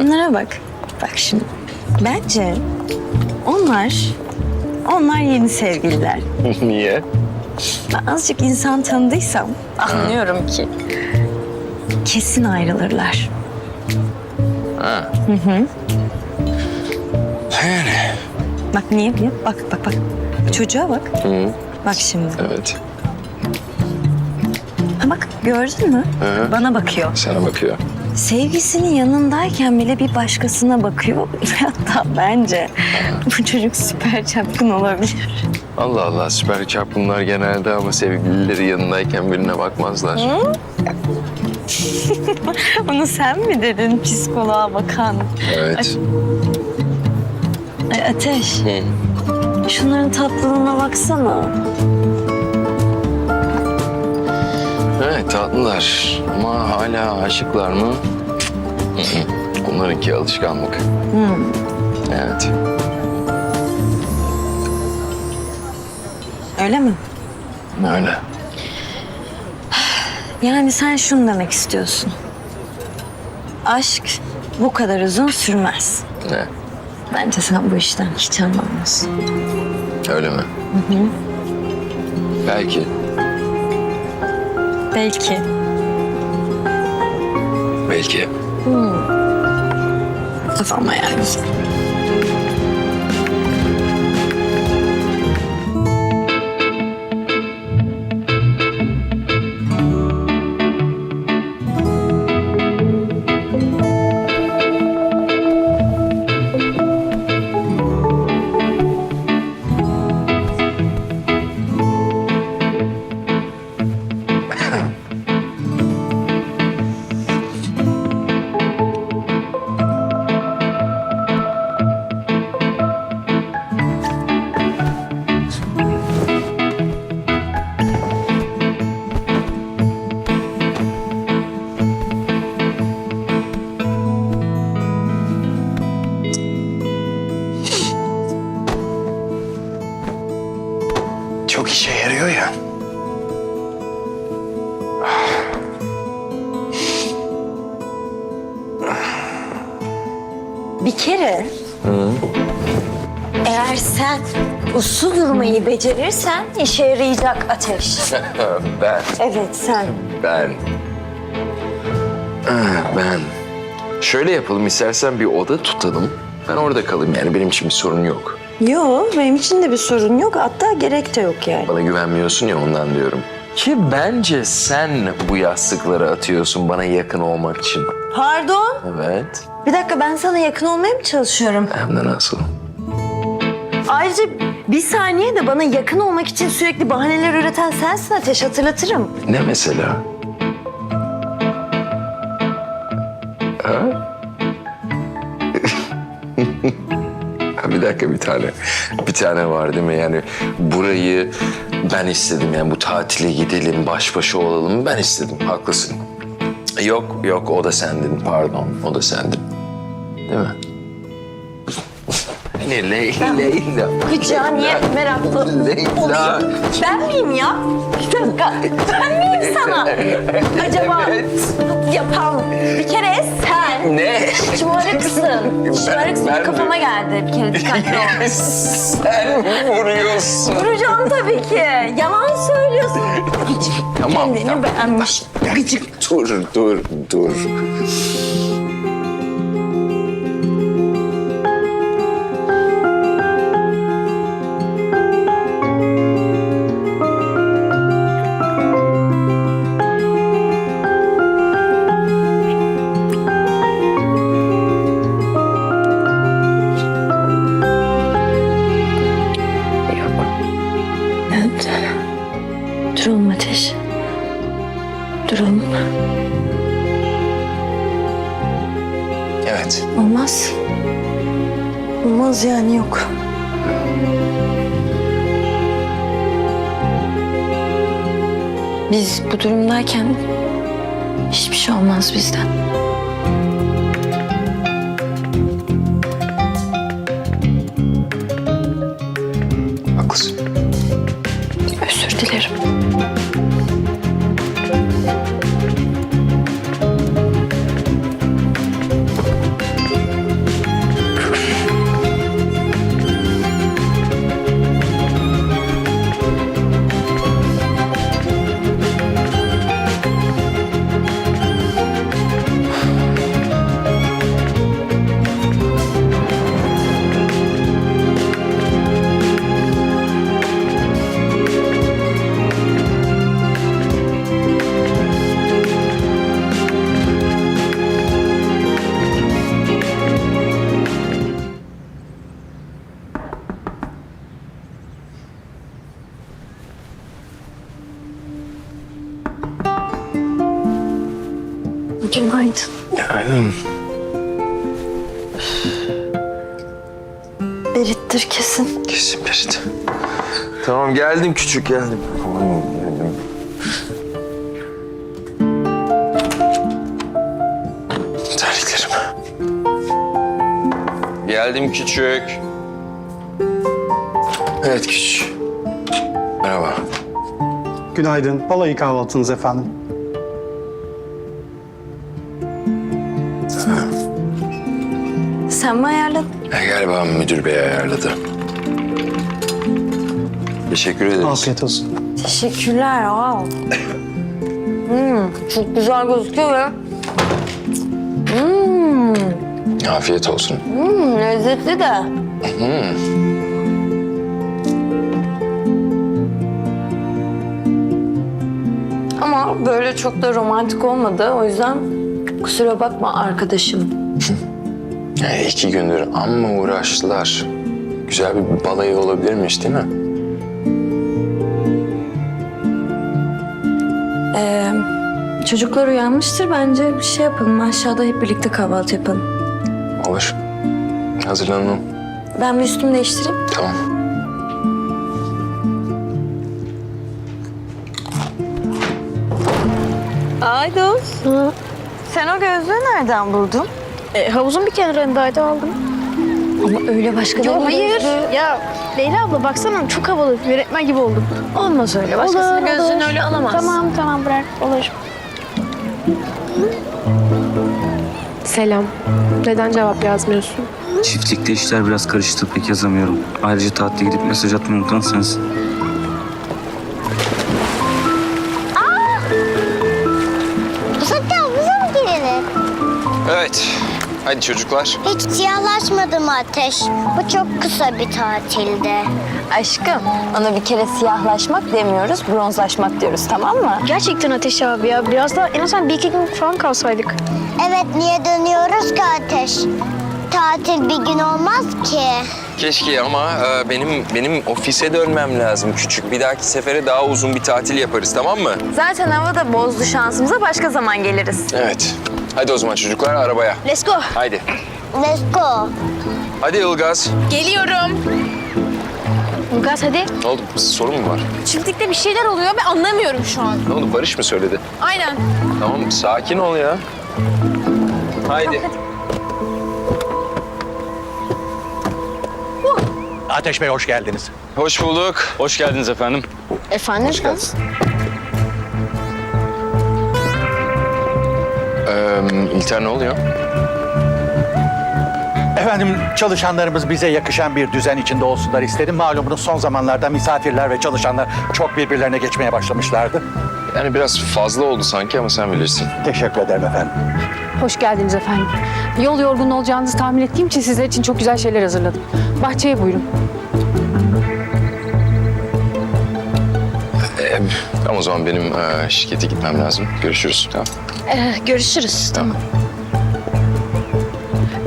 Bunlara bak. Bak şimdi. Bence onlar, onlar yeni sevgililer. Niye? Ben azıcık insan tanıdıysam anlıyorum ki kesin ayrılırlar. Ha. Yani. Bak niye biliyor? Bak bak bak. Çocuğa bak. Hı, Bak şimdi. evet. Ha bak gördün mü? Hı. Bana bakıyor. Sana bakıyor. Sevgisinin yanındayken bile bir başkasına bakıyor. Hatta bence bu çocuk süper çapkın olabilir. Allah Allah süper çapkınlar genelde ama sevgilileri yanındayken birine bakmazlar. Bunu sen mi dedin psikoloğa bakan? Evet. Ay Ateş, Hı. şunların tatlılığına baksana. Evet tatlılar ama hala aşıklar mı? Hı hı. Onlarınki alışkanlık. Evet. Öyle mi? Öyle. Yani sen şunu demek istiyorsun. Aşk bu kadar uzun sürmez. Ne? Bence sen bu işten hiç anlamazsın. Öyle mi? Belki. Belki. Belki. Ama yani. Durmayı becerirsen işe yarayacak ateş. ben, Evet sen. ben. Ah, Ben. Şöyle yapalım istersen bir oda tutalım. Ben orada kalayım yani benim için bir sorun yok. Yok benim için de bir sorun yok. Hatta gerek de yok yani. Bana güvenmiyorsun ya ondan diyorum. Ki bence sen bu yastıkları atıyorsun bana yakın olmak için. Pardon? Evet. Bir dakika ben sana yakın olmaya mı çalışıyorum? Hem de nasıl? Ayrıca bir saniye de bana yakın olmak için sürekli bahaneler üreten sensin Ateş hatırlatırım. Ne mesela? Ha? Bir dakika bir tane. Bir tane var değil mi? Yani burayı ben istedim. Yani bu tatile gidelim, baş başa olalım. Ben istedim. Haklısın. Yok yok o da sendin. Pardon o da sendin. Değil mi? Ne Leyla? Leyla. Kucağı niye meraklı? Leyla. Ben miyim ya? Bir dakika. Ben miyim sana? Acaba yapan bir kere sen. Ne? Şımarıksın. Şımarıksın. ben mi? Kafama geldi bir kere dikkatli ol. Sen vuruyorsun. Vuracağım tabii ki. Yalan söylüyorsun. Gıcık. Tamam, Kendini tamam, beğenmiş. Gıcık. Dur, dur, dur. Günaydın. Günaydın. Berit'tir kesin. Kesin Berit. Tamam geldim küçük geldim. Tamam geldim. Terliklerim. Geldim küçük. Evet küçük. Merhaba. Günaydın. Balayı kahvaltınız efendim. Sen mi ayarladın? Ya, galiba müdür bey ayarladı. Teşekkür ederiz. Afiyet olsun. Teşekkürler. Wow. Hmm, çok güzel gözüküyor ya. Hmm, Afiyet olsun. hmm, lezzetli de. Ama böyle çok da romantik olmadı. O yüzden kusura bakma arkadaşım. Ya, iki gündür amma uğraştılar. Güzel bir balayı olabilirmiş değil mi? Ee, çocuklar uyanmıştır. Bence bir şey yapalım. Aşağıda hep birlikte kahvaltı yapalım. Olur. Hazırlanalım. Ben bir üstümü değiştireyim. Tamam. Aydos. Sen o gözlüğü nereden buldun? E, havuzun bir kenarındaydı aldım. Ama öyle başka Yok hayır. Ya Leyla abla baksana çok havalı. Yönetmen gibi oldum. Olmaz öyle. Başkasının Olur, gözlüğünü olur. öyle alamazsın. Tamam tamam bırak olur. Selam. Neden cevap yazmıyorsun? Çiftlikte işler biraz karıştı pek yazamıyorum. Ayrıca tatile gidip mesaj atmayı unutan sensin. Hadi çocuklar. Hiç siyahlaşmadı mı Ateş? Bu çok kısa bir tatilde. Aşkım, ona bir kere siyahlaşmak demiyoruz, bronzlaşmak diyoruz tamam mı? Gerçekten Ateş abi ya. Biraz daha en azından bir iki gün falan kalsaydık. Evet niye dönüyoruz ki Ateş? Tatil bir gün olmaz ki. Keşke ama e, benim benim ofise dönmem lazım küçük. Bir dahaki sefere daha uzun bir tatil yaparız tamam mı? Zaten hava da bozdu şansımıza, başka zaman geliriz. Evet. Hadi o zaman çocuklar arabaya. Let's go. Haydi. Let's go. Hadi Ilgaz. Geliyorum. Ilgaz hadi. Ne oldu? Sorun mu var? Çiftlikte bir şeyler oluyor ben anlamıyorum şu an. Ne oldu? Barış mı söyledi? Aynen. Tamam sakin ol ya. Haydi. Ateş Bey hoş geldiniz. Hoş bulduk. Hoş geldiniz efendim. Efendim? Hoş geldin. Ee, İlter ne oluyor? Efendim çalışanlarımız bize yakışan bir düzen içinde olsunlar istedim. Malumunuz son zamanlarda misafirler ve çalışanlar çok birbirlerine geçmeye başlamışlardı. Yani biraz fazla oldu sanki ama sen bilirsin. Teşekkür ederim efendim. Hoş geldiniz efendim. Yol yorgun olacağınızı tahmin ettiğim için sizler için çok güzel şeyler hazırladım. Bahçeye buyurun. Ee, tamam o zaman benim e, şirkete gitmem lazım. Görüşürüz. Tamam. Ee, görüşürüz. Tamam.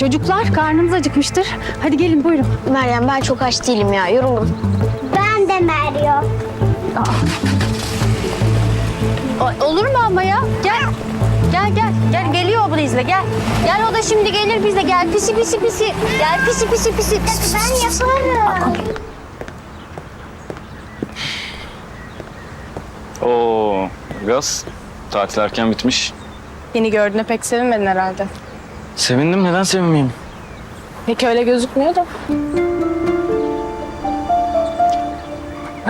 Çocuklar karnınız acıkmıştır. Hadi gelin buyurun. Meryem ben çok aç değilim ya. Yoruldum. Ben de Meryem. Ay, olur mu ama ya? Gel. Gel gel. Gel geliyor o izle gel. Gel o da şimdi gelir bizle gel. Pisi pisi pisi. Gel pisi pisi pisi. Ben yaparım. Oo, Gaz. Tatil erken bitmiş. Beni gördüğüne pek sevinmedin herhalde. Sevindim. Neden sevinmeyeyim? Pek öyle gözükmüyor da.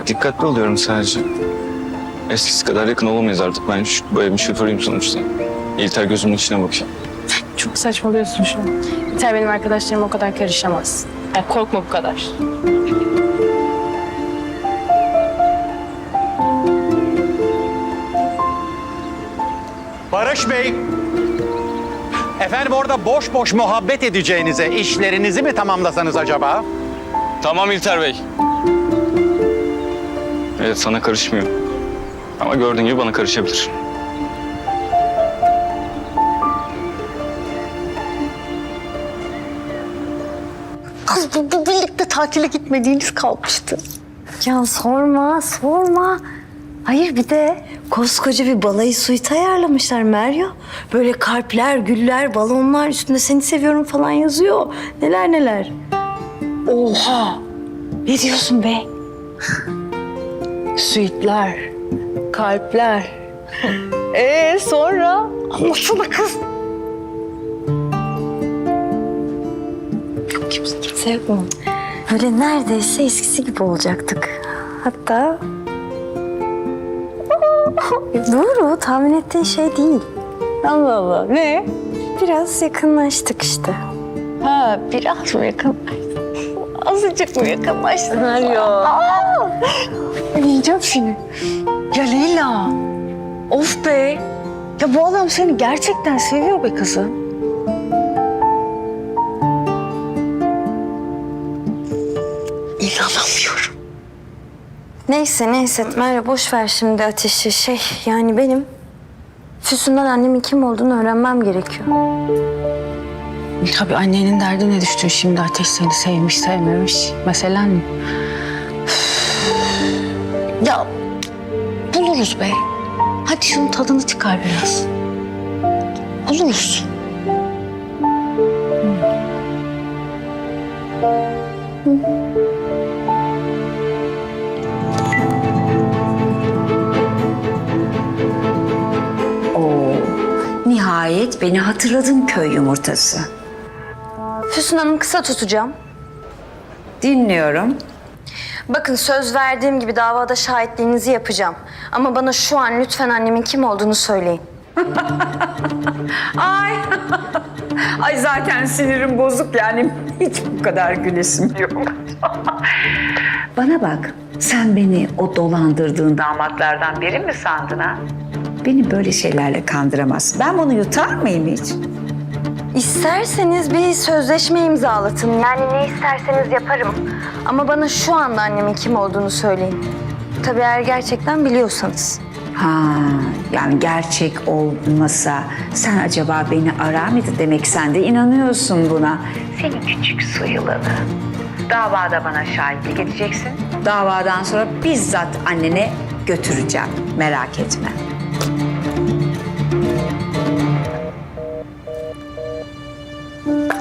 Dikkatli oluyorum sadece. Eskisi kadar yakın olamayız artık. Ben şu, bu evin şoförüyüm sonuçta. İlter gözümün içine bakıyor. Çok saçmalıyorsun şu an. Yeter benim arkadaşlarım o kadar karışamaz. Yani korkma bu kadar. Barış Bey. Efendim orada boş boş muhabbet edeceğinize işlerinizi mi tamamlasanız acaba? Tamam İlter Bey. Evet sana karışmıyor. Ama gördüğün gibi bana karışabilir. Kız bu, bu birlikte tatile gitmediğiniz kalmıştı. Ya sorma, sorma. Hayır bir de Koskoca bir balayı suite ayarlamışlar Meryo. Böyle kalpler, güller, balonlar üstünde seni seviyorum falan yazıyor. Neler neler. Oha! Ne diyorsun be? Suitler, kalpler. Ee sonra? Anlatsana kız. Yok kimse, kimse yok mu? Böyle neredeyse eskisi gibi olacaktık. Hatta Doğru, tahmin ettiğin şey değil. Allah Allah. Ne? Biraz yakınlaştık işte. Ha, biraz mı yakınlaştık? Azıcık mı yakınlaştık? ya. Yiyeceğim seni. Ya Leyla. Of be. Ya bu adam seni gerçekten seviyor be kızım. Neyse neyse Merve boş ver şimdi ateşi şey yani benim Füsun'dan annemin kim olduğunu öğrenmem gerekiyor. Tabii annenin derdine düştün şimdi Ateş seni sevmiş sevmemiş. Meselen mi? Ya buluruz be. Hadi şunun tadını çıkar biraz. Buluruz. Nihayet beni hatırladın köy yumurtası. Füsun Hanım kısa tutacağım. Dinliyorum. Bakın söz verdiğim gibi davada şahitliğinizi yapacağım. Ama bana şu an lütfen annemin kim olduğunu söyleyin. Ay. Ay zaten sinirim bozuk yani hiç bu kadar gülesim yok. Bana bak sen beni o dolandırdığın damatlardan biri mi sandın ha? Beni böyle şeylerle kandıramazsın. Ben bunu yutar mıyım hiç? İsterseniz bir sözleşme imzalatın. Yani ne isterseniz yaparım. Ama bana şu anda annemin kim olduğunu söyleyin. Tabii eğer gerçekten biliyorsanız. Ha, yani gerçek olmasa sen acaba beni arar mıydın demek sen de inanıyorsun buna. Seni küçük su yılanı. Davada bana şahitlik edeceksin. Davadan sonra bizzat annene götüreceğim. Merak etme.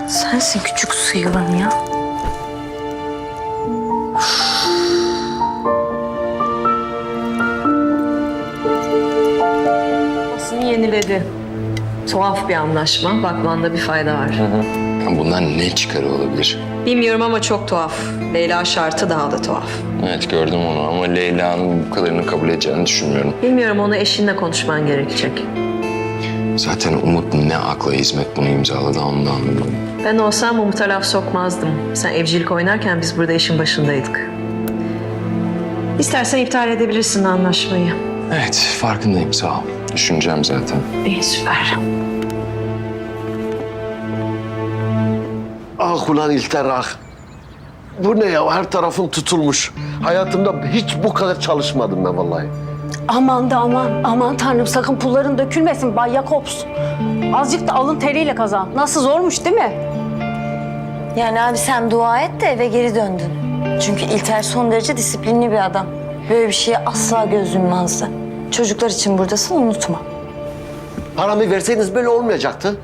Sensin küçük su yılanı ya. Aslını yeniledi. Tuhaf bir anlaşma. Bakmanda bir fayda var. Bundan ne çıkarı olabilir? Bilmiyorum ama çok tuhaf. Leyla şartı daha da tuhaf. Evet gördüm onu ama Leyla'nın bu kadarını kabul edeceğini düşünmüyorum. Bilmiyorum onu eşinle konuşman gerekecek. Zaten Umut ne akla hizmet bunu imzaladı onu da anlamadım. Ben olsam Umut'a laf sokmazdım. Sen evcilik oynarken biz burada işin başındaydık. İstersen iptal edebilirsin anlaşmayı. Evet farkındayım sağ ol. Düşüneceğim zaten. İyi süper. Ah ulan İlter ah. Bu ne ya? Her tarafım tutulmuş. Hayatımda hiç bu kadar çalışmadım ben vallahi. Aman da aman, aman tanrım sakın pulların dökülmesin Bay Jakobs. Azıcık da alın teriyle kazan. Nasıl zormuş değil mi? Yani abi sen dua et de eve geri döndün. Çünkü İlter son derece disiplinli bir adam. Böyle bir şeye asla göz yummazdı. Çocuklar için buradasın unutma. Paramı verseydiniz böyle olmayacaktı.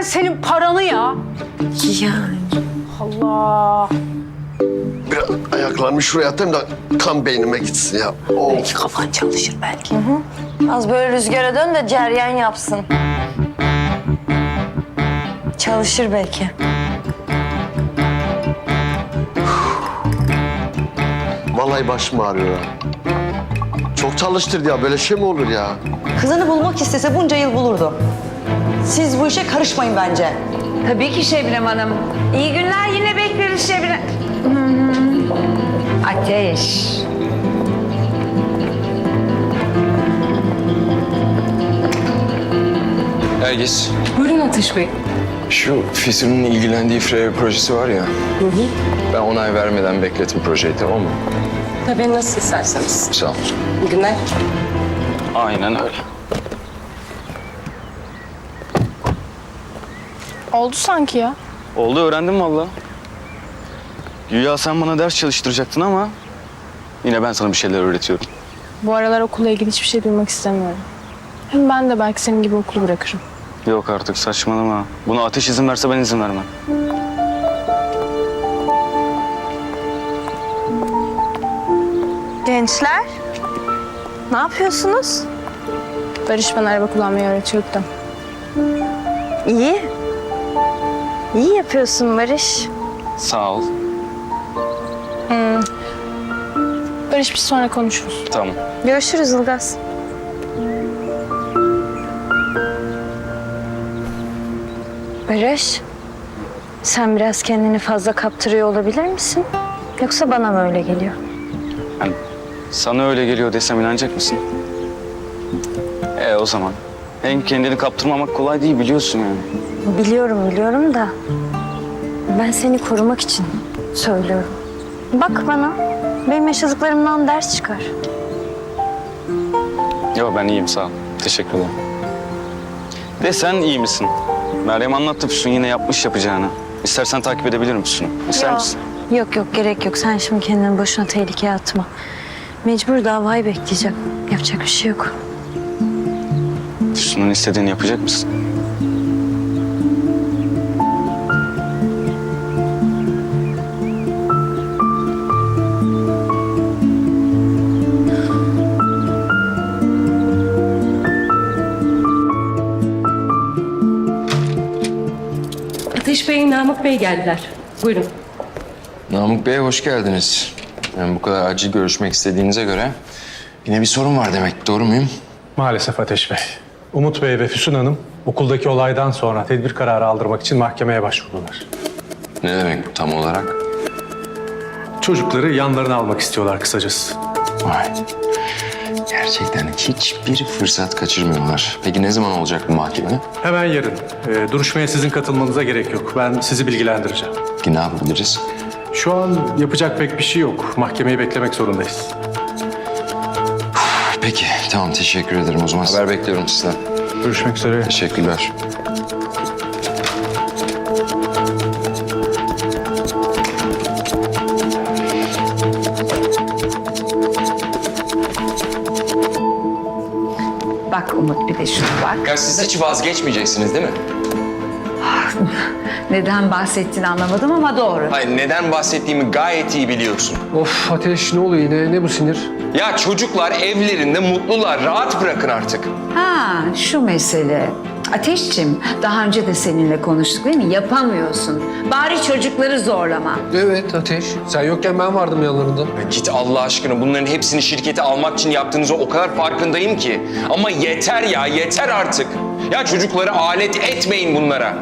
Ben senin paranı ya. Yani. Allah. Biraz ayaklarımı şuraya atayım da kan beynime gitsin ya. Oh. Belki kafan çalışır belki. Az böyle rüzgara dön de ceryan yapsın. Çalışır belki. Vallahi başım ağrıyor ya. Çok çalıştırdı ya. Böyle şey mi olur ya? Kızını bulmak istese bunca yıl bulurdu. Siz bu işe karışmayın bence. Tabii ki Şebnem Hanım. İyi günler yine bekleriz Şebnem. Hı hı. Ateş. Ergis, Buyurun Ateş Bey. şu Füsun'un ilgilendiği Freya projesi var ya. Ben onay vermeden bekletim projeyi tamam mı? Tabii nasıl isterseniz. Sağ ol. İyi günler. Aynen öyle. Oldu sanki ya. Oldu öğrendim valla. Güya sen bana ders çalıştıracaktın ama yine ben sana bir şeyler öğretiyorum. Bu aralar okulla ilgili hiçbir şey duymak istemiyorum. Hem ben de belki senin gibi okulu bırakırım. Yok artık saçmalama. Buna ateş izin verse ben izin vermem. Gençler, ne yapıyorsunuz? Barış bana araba kullanmayı öğretiyordu da. İyi. İyi yapıyorsun Barış. Sağ ol. Barış biz sonra konuşuruz. Tamam. Görüşürüz Ilgaz. Barış, sen biraz kendini fazla kaptırıyor olabilir misin? Yoksa bana mı öyle geliyor? Yani sana öyle geliyor desem inanacak mısın? E o zaman. Hem kendini kaptırmamak kolay değil biliyorsun yani. Biliyorum biliyorum da ben seni korumak için söylüyorum. Bak bana, benim yaşadıklarımdan ders çıkar. Yok ben iyiyim sağ ol. Teşekkür ederim. De sen iyi misin? Meryem anlattı Füsun yine yapmış yapacağını. İstersen takip edebilirim Füsun'u. İster Yok. misin? Yok yok gerek yok. Sen şimdi kendini boşuna tehlikeye atma. Mecbur davayı bekleyeceğim. Yapacak bir şey yok. Füsun'un istediğini yapacak mısın? Ateş Bey, Namık Bey geldiler. Buyurun. Namık Bey hoş geldiniz. Yani bu kadar acil görüşmek istediğinize göre yine bir sorun var demek. Doğru muyum? Maalesef Ateş Bey. Umut Bey ve Füsun Hanım okuldaki olaydan sonra tedbir kararı aldırmak için mahkemeye başvurdular. Ne demek bu tam olarak? Çocukları yanlarına almak istiyorlar kısacası. Vay. Gerçekten hiçbir fırsat kaçırmıyorlar. Peki ne zaman olacak bu mahkeme? Hemen yarın. Ee, duruşmaya sizin katılmanıza gerek yok. Ben sizi bilgilendireceğim. Ki ne yapabiliriz? Şu an yapacak pek bir şey yok. Mahkemeyi beklemek zorundayız. Peki tamam teşekkür ederim o zaman. Haber bekliyorum sizden. Görüşmek üzere. Teşekkürler. Ya siz hiç vazgeçmeyeceksiniz değil mi? Neden bahsettiğini anlamadım ama doğru. Hayır neden bahsettiğimi gayet iyi biliyorsun. Of Ateş ne oluyor yine? Ne bu sinir? Ya çocuklar evlerinde mutlular. Rahat bırakın artık. Ha şu mesele. Ateşçim daha önce de seninle konuştuk değil mi? Yapamıyorsun. Bari çocukları zorlama. Evet Ateş. Sen yokken ben vardım yanlarında. Ya Git Allah aşkına bunların hepsini şirkete almak için yaptığınızı o kadar farkındayım ki. Ama yeter ya yeter artık. Ya çocukları alet etmeyin bunlara.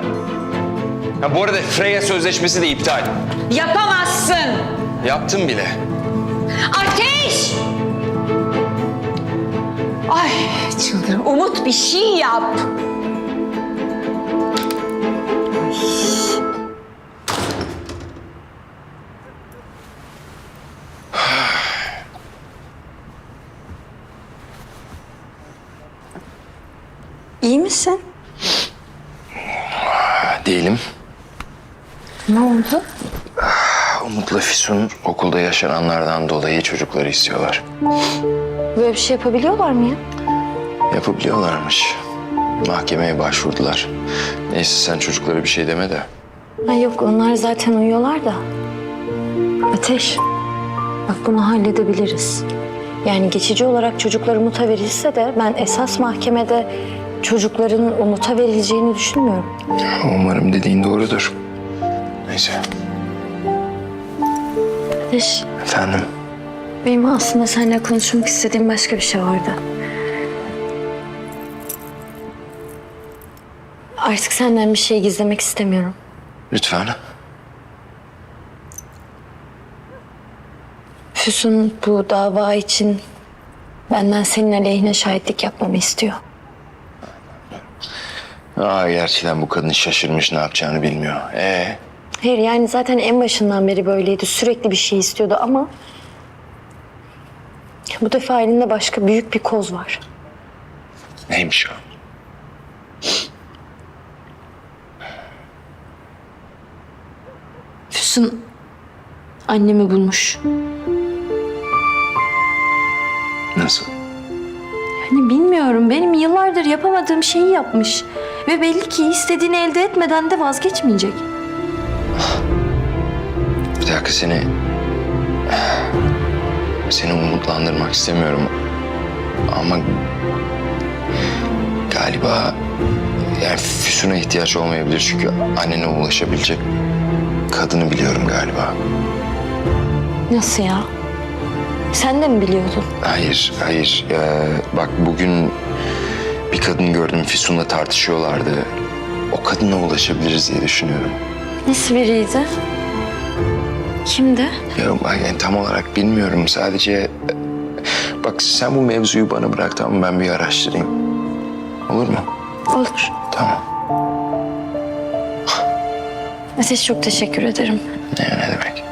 Ya bu arada Freya sözleşmesi de iptal. Yapamazsın. Yaptım bile. Ateş! Ay çıldır. Umut bir şey yap. Misin? Değilim. Ne oldu? Umut'la Füsun okulda yaşananlardan dolayı çocukları istiyorlar. Böyle bir şey yapabiliyorlar mı ya? Yapabiliyorlarmış. Mahkemeye başvurdular. Neyse sen çocuklara bir şey deme de. Ha yok onlar zaten uyuyorlar da. Ateş. Bak bunu halledebiliriz. Yani geçici olarak çocuklar Umut'a verilse de ben esas mahkemede çocukların Umut'a verileceğini düşünmüyorum. Umarım dediğin doğrudur. Neyse. Ateş, Efendim? benim aslında seninle konuşmak istediğim başka bir şey vardı. Artık senden bir şey gizlemek istemiyorum. Lütfen. Füsun bu dava için benden senin aleyhine şahitlik yapmamı istiyor. Aa, gerçekten bu kadın şaşırmış ne yapacağını bilmiyor. Ee, Hayır yani zaten en başından beri böyleydi. Sürekli bir şey istiyordu ama... Bu defa elinde başka büyük bir koz var. neymiş o? Füsun annemi bulmuş. Nasıl? Hani bilmiyorum benim yıllardır yapamadığım şeyi yapmış. Ve belli ki istediğini elde etmeden de vazgeçmeyecek. Bir dakika seni... Seni umutlandırmak istemiyorum. Ama... Galiba... Yani Füsun'a ihtiyaç olmayabilir çünkü annene ulaşabilecek kadını biliyorum galiba. Nasıl ya? Sen de mi biliyordun? Hayır, hayır. Ee, bak bugün bir kadın gördüm Füsun'la tartışıyorlardı. O kadına ulaşabiliriz diye düşünüyorum. Nasıl biriydi? Kimdi? Ya ben yani tam olarak bilmiyorum. Sadece bak sen bu mevzuyu bana bırak tamam mı? Ben bir araştırayım. Olur mu? Olur. Tamam. Ateş çok teşekkür ederim. Ne, ne demek?